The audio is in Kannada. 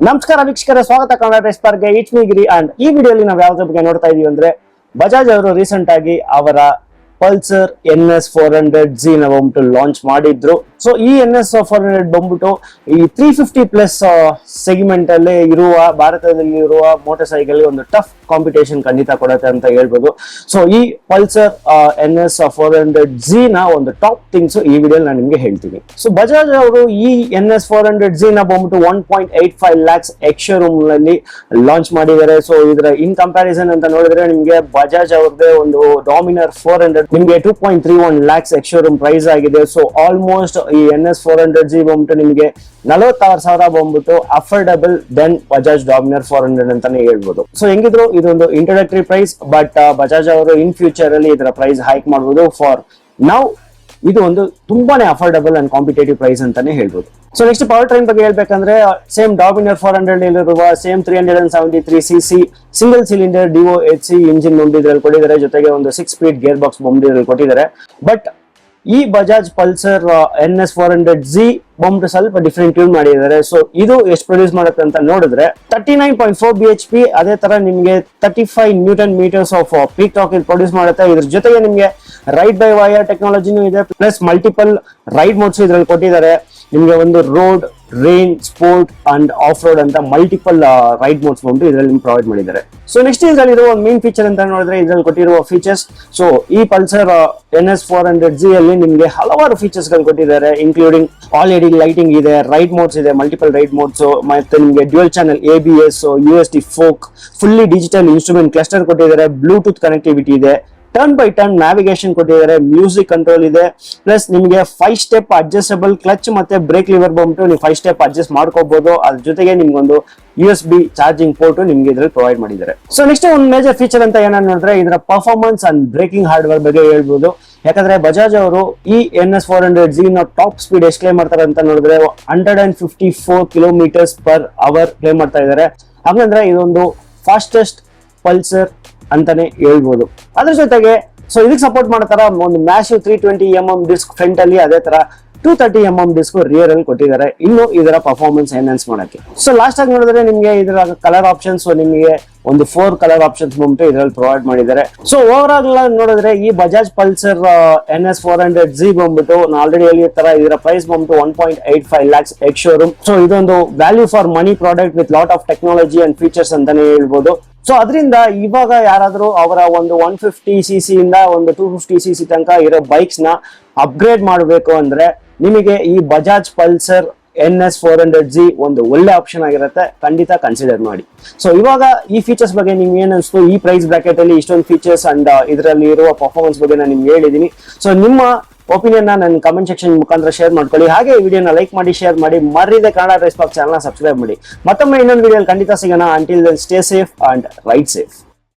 ನಮಸ್ಕಾರ ವೀಕ್ಷಕರ, ಸ್ವಾಗತ ಕನ್ನಡ ರೇಸ್ ಪಾರ್ಕ್ಗೆ ಇಟ್ಸ್ ಮೀ ಗಿರಿ ಅಂಡ್ ಈ ವಿಡಿಯೋಲಿ ನಾವು ಯಾವ್ದ್ರ ಬಗ್ಗೆ ನೋಡ್ತಾ ಇದೀವಿ ಅಂದ್ರೆ ಬಜಾಜ್ ಅವರು ರೀಸೆಂಟ್ ಆಗಿ ಅವರ Pulsar N S four hundred G ನ ಬಂದ್ಬಿಟ್ಟು ಲಾಂಚ್ ಮಾಡಿದ್ರು. ಸೊ ಈ ಎನ್ ಎಸ್ ಫೋರ್ ಹಂಡ್ರೆಡ್ ಬಂದ್ಬಿಟ್ಟು ಈ ತ್ರೀ ಫಿಫ್ಟಿ ಪ್ಲಸ್ ಸೆಗ್ಮೆಂಟ್ ಅಲ್ಲಿ ಇರುವ, ಭಾರತದಲ್ಲಿ ಇರುವ ಮೋಟರ್ ಸೈಕಲ್ ಒಂದು ಟಫ್ ಕಾಂಪಿಟೇಷನ್ ಖಂಡಿತ ಕೊಡುತ್ತೆ ಅಂತ ಹೇಳ್ಬೋದು. ಸೊ ಈ Pulsar N S four hundred G ನ ಒಂದು ಟಾಪ್ ಥಿಂಗ್ಸ್ ಈ ವಿಡಿಯೋ ನಾನು ನಿಮ್ಗೆ ಹೇಳ್ತೀನಿ. ಸೊ ಬಜಾಜ್ ಅವರು ಈ N S four hundred G ನ ಬಂದ್ಬಿಟ್ಟು one point eight five lakhs ಎಕ್ಶೋರೂಮ್ನಲ್ಲಿ launch ಮಾಡಿದ್ದಾರೆ. ಸೊ ಇದರ ಇನ್ ಕಂಪ್ಯಾರಿಸನ್ ಅಂತ ನೋಡಿದ್ರೆ ನಿಮ್ಗೆ ಬಜಾಜ್ ಅವ್ರದ್ದೇ ಒಂದು ಡಾಮಿನರ್ ಫೋರ್ ಹಂಡ್ರೆಡ್ ನಿಮ್ಗೆ two point three one lakhs ex showroom price ಆಗಿದೆ. ಸೊ ಆಲ್ಮೋಸ್ಟ್ ಈ N S four hundred G ಬಂದ್ಬಿಟ್ಟು ನಿಮಗೆ ನಲವತ್ತಾರು ಸಾವಿರ ಬಂದ್ಬಿಟ್ಟು affordable then Bajaj Dominar four hundred ಅಂತಾನೆ ಹೇಳ್ಬೋದು. ಸೊ ಹೆಂಗಿದ್ರು ಇದೊಂದು ಇಂಟ್ರೊಡಕ್ಟರಿ ಪ್ರೈಸ್ ಬಟ್ ಬಜಾಜ್ ಅವರು ಇನ್ ಫ್ಯೂಚರ್ ಅಲ್ಲಿ ಇದರ ಪ್ರೈಸ್ ಹೈಕ್ ಮಾಡಬಹುದು ಫಾರ್ ನೌ ಇದು ಒಂದು ತುಂಬಾನೇ ಅಫೋರ್ಡಬಲ್ ಅಂಡ್ ಕಾಂಪಿಟೇಟಿವ್ ಪ್ರೈಸ್ ಅಂತಾನೆ ಹೇಳ್ಬೋದು. ಸೊ ನೆಕ್ಸ್ಟ್ ಪವರ್ ಟ್ರೈನ್ ಬಗ್ಗೆ ಹೇಳ್ಬೇಕಂದ್ರೆ ಸೇಮ್ ಡಾಮಿನರ್ ಫೋರ್ ಹಂಡ್ರೆಡ್ ಇರುವ same three hundred and seventy three C C single cylinder D O H C engine ಬೊಂಬಿದ್ರಲ್ಲಿ ಕೊಟ್ಟಿದ್ದಾರೆ. ಜೊತೆಗೆ ಒಂದು ಸಿಕ್ಸ್ ಸ್ಪೀಡ್ ಗೇರ್ ಬಾಕ್ಸ್ ಬೊಂಬಿದ್ರಲ್ಲಿ ಕೊಟ್ಟಿದ್ದಾರೆ. ಬಟ್ ಈ Bajaj Pulsar N S four hundred G bump ಸ್ವಲ್ಪ ಡಿಫ್ರೆಂಟ್ ಟ್ಯೂನ್ ಮಾಡಿದ್ದಾರೆ. ಸೊ ಇದು ಎಷ್ಟು ಪ್ರೊಡ್ಯೂಸ್ ಮಾಡುತ್ತೆ ಅಂತ ನೋಡಿದ್ರೆ thirty nine point four B H P ಅದೇ ತರ ನಿಮಗೆ thirty five newton metres of peak torque ಇದು ಪ್ರೊಡ್ಯೂಸ್ ಮಾಡುತ್ತೆ. ಇದ್ರ ಜೊತೆಗೆ ನಿಮಗೆ ರೈಡ್ ಬೈ ವೈರ್ ಟೆಕ್ನಾಲಜಿನೂ ಇದೆ ಪ್ಲಸ್ ಮಲ್ಟಿಪಲ್ ರೈಡ್ ಮೋಡ್ಸ್ ಇದ್ರಲ್ಲಿ ಕೊಟ್ಟಿದ್ದಾರೆ. ನಿಮಗೆ ಒಂದು road rain sport and off road ಅಂತ ಮಲ್ಟಿಪಲ್ ರೈಡ್ ಮೋಡ್ಸ್ ಬಂದು ಇದರಲ್ಲಿ ಪ್ರೊವೈಡ್ ಮಾಡಿದ್ದಾರೆ. ಸೊ ನೆಕ್ಸ್ಟ್ ಇದರಲ್ಲಿ ಇರುವ ಮೇನ್ ಫೀಚರ್ ಅಂತ ನೋಡಿದ್ರೆ ಇದರಲ್ಲಿ ಕೊಟ್ಟಿರುವ ಫೀಚರ್ಸ್ ಸೊ ಈ Pulsar N S four hundred G ಅಲ್ಲಿ ನಿಮಗೆ ಹಲವಾರು ಫೀಚರ್ಸ್ಗಳು ಕೊಟ್ಟಿದ್ದಾರೆ ಇನ್ಕ್ಲೂಡಿಂಗ್ ಆಲ್ ಎಡಿ ಲೈಟಿಂಗ್ ಇದೆ ರೈಡ್ ಮೋಡ್ಸ್ ಇದೆ ಮಲ್ಟಿಪಲ್ ರೈಡ್ ಮೋಡ್ಸ್ ಮತ್ತೆ ನಿಮಗೆ dual channel A B S U S T fork fully digital instrument cluster ಕೊಟ್ಟಿದ್ದಾರೆ ಬ್ಲೂಟೂತ್ ಕನೆಕ್ಟಿವಿಟಿ ಇದೆ ಟರ್ನ್ ಬೈ ಟರ್ನ್ ನ್ಯಾವಿಗೇಷನ್ ಕೊಟ್ಟಿದ್ದಾರೆ ಮ್ಯೂಸಿಕ್ ಕಂಟ್ರೋಲ್ ಇದೆ ಪ್ಲಸ್ ನಿಮಗೆ ಫೈವ್ ಸ್ಟೆಪ್ ಅಡ್ಜಸ್ಟಬಲ್ ಕ್ಲಚ್ ಮತ್ತೆ ಬ್ರೇಕ್ ಲಿವರ್ ಬಂದ್ಬಿಟ್ಟು ನೀವು ಫೈವ್ ಸ್ಟೆಪ್ ಅಡ್ಜಸ್ಟ್ ಮಾಡ್ಕೋಬಹುದು ಅದ್ರ ಜೊತೆಗೆ ನಿಮ್ಗೊಂದು U S B charging port ನಿಮ್ಗೆ ಇದ್ರಲ್ಲಿ ಪ್ರೊವೈಡ್ ಮಾಡಿದ್ದಾರೆ. ಸೊ ನೆಕ್ಸ್ಟ್ ಒಂದು ಮೇಜರ್ ಫೀಚರ್ ಅಂತ ಏನಂದ್ರೆ ನೋಡಿದ್ರೆ ಇದರ ಪರ್ಫಾರ್ಮೆನ್ಸ್ ಅಂಡ್ ಬ್ರೇಕಿಂಗ್ ಹಾರ್ಡ್ವೇರ್ ಬಗ್ಗೆ ಹೇಳ್ಬೋದು. ಯಾಕಂದ್ರೆ ಬಜಾಜ್ ಅವರು ಈ N S four hundred G ನ ಟಾಪ್ ಸ್ಪೀಡ್ ಎಷ್ಟು ಕ್ಲೇಮ್ ಮಾಡ್ತಾರೆ ಅಂತ ನೋಡಿದ್ರೆ hundred and fifty four kilometres per hour claim ಮಾಡ್ತಾ ಇದ್ದಾರೆ. ಹಾಗಂದ್ರೆ ಇದೊಂದು ಫಾಸ್ಟೆಸ್ಟ್ ಪಲ್ಸರ್ ಅಂತಾನೆ ಹೇಳ್ಬೋದು. ಅದ್ರ ಜೊತೆಗೆ ಸೊ ಇದಕ್ಕೆ ಸಪೋರ್ಟ್ ಮಾಡ್ತಾರ ಒಂದು massive three twenty M M disc front ಅಲ್ಲಿ ಅದೇ ತರ two thirty M M disc rear ಅಲ್ಲಿ ಕೊಟ್ಟಿದ್ದಾರೆ. ಇನ್ನು ಇದರ ಪರ್ಫಾರ್ಮೆನ್ಸ್ ಎನ್ಹಾನ್ಸ್ ಮಾಡಕ್ಕೆ. ಸೊ ಲಾಸ್ಟ್ ಆಗಿ ನೋಡಿದ್ರೆ ನಿಮಗೆ ಇದರ ಕಲರ್ ಆಪ್ಷನ್ಸ್ ನಿಮಗೆ ಒಂದು ಫೋರ್ ಕಲರ್ ಆಪ್ಷನ್ಸ್ ಬಂದ್ಬಿಟ್ಟು ಇದರಲ್ಲಿ ಪ್ರೊವೈಡ್ ಮಾಡಿದ್ದಾರೆ. ಸೊ ಓವರ್ ಆಲ್ ನೋಡಿದ್ರೆ ಈ Bajaj Pulsar N S four hundred G ಬಂದ್ಬಿಟ್ಟು ಆಲ್ರೆಡಿ ಹೇಳಿದ ತರ ಇದರ ಪ್ರೈಸ್ ಬಂದ್ಬಿಟ್ಟು one point eight five lakhs ex showroom so ಇದೊಂದು value for money product with lot of technology and features ಅಂತಾನೆ ಹೇಳ್ಬೋದು. ಸೊ ಅದರಿಂದ ಇವಾಗ ಯಾರಾದರೂ ಅವರ ಒಂದು ಒನ್ ಫಿಫ್ಟಿ ಸಿ ಸಿ ಇಂದ ಒಂದು ಟೂ ಫಿಫ್ಟಿ ಸಿ ಸಿ ತನಕ ಇರೋ ಬೈಕ್ಸ್ನ ಅಪ್ಗ್ರೇಡ್ ಮಾಡಬೇಕು ಅಂದ್ರೆ ನಿಮಗೆ ಈ Bajaj Pulsar N S four hundred G ಒಂದು ಒಳ್ಳೆ ಆಪ್ಷನ್ ಆಗಿರುತ್ತೆ. ಖಂಡಿತ ಕನ್ಸಿಡರ್ ಮಾಡಿ. ಸೊ ಇವಾಗ ಈ ಫೀಚರ್ಸ್ ಬಗ್ಗೆ ನಿಮ್ಗೆ ಏನ್ ಅನ್ಸ್ತು? ಈ ಪ್ರೈಸ್ ಬ್ರಾಕೆಟ್ ಅಲ್ಲಿ ಇಷ್ಟೊಂದು ಫೀಚರ್ಸ್ ಅಂಡ್ ಇದರಲ್ಲಿ ಇರುವ ಪರ್ಫಾರ್ಮೆನ್ಸ್ ಬಗ್ಗೆ ನಾನು ನಿಮ್ಗೆ ಹೇಳಿದೀನಿ. ಸೊ ನಿಮ್ಮ ಒಪಿನಿಯನ್ ನನ್ನ ಕಮೆಂಟ್ ಸೆಕ್ಷನ್ ಮುಖಾಂತರ ಶೇರ್ ಮಾಡ್ಕೊಳ್ಳಿ. ಹಾಗೆ ಈ ವಿಡಿಯೋನ ಲೈಕ್ ಮಾಡಿ ಶೇರ್ ಮಾಡಿ. ಮರ್ರಿದೆ ಕನ್ನಡ ರೆಸ್ಪಾಕ್ ಚಾನಲ್ನ ಚಾನಲ್ ಸಬ್ಸ್ಕ್ರೈಬ್ ಮಾಡಿ. ಮತ್ತೊಮ್ಮೆ ಇನ್ನೊಂದು ವಿಡಿಯೋ ಖಂಡಿತ ಸಿಗೋಣ. Until then stay safe and ride safe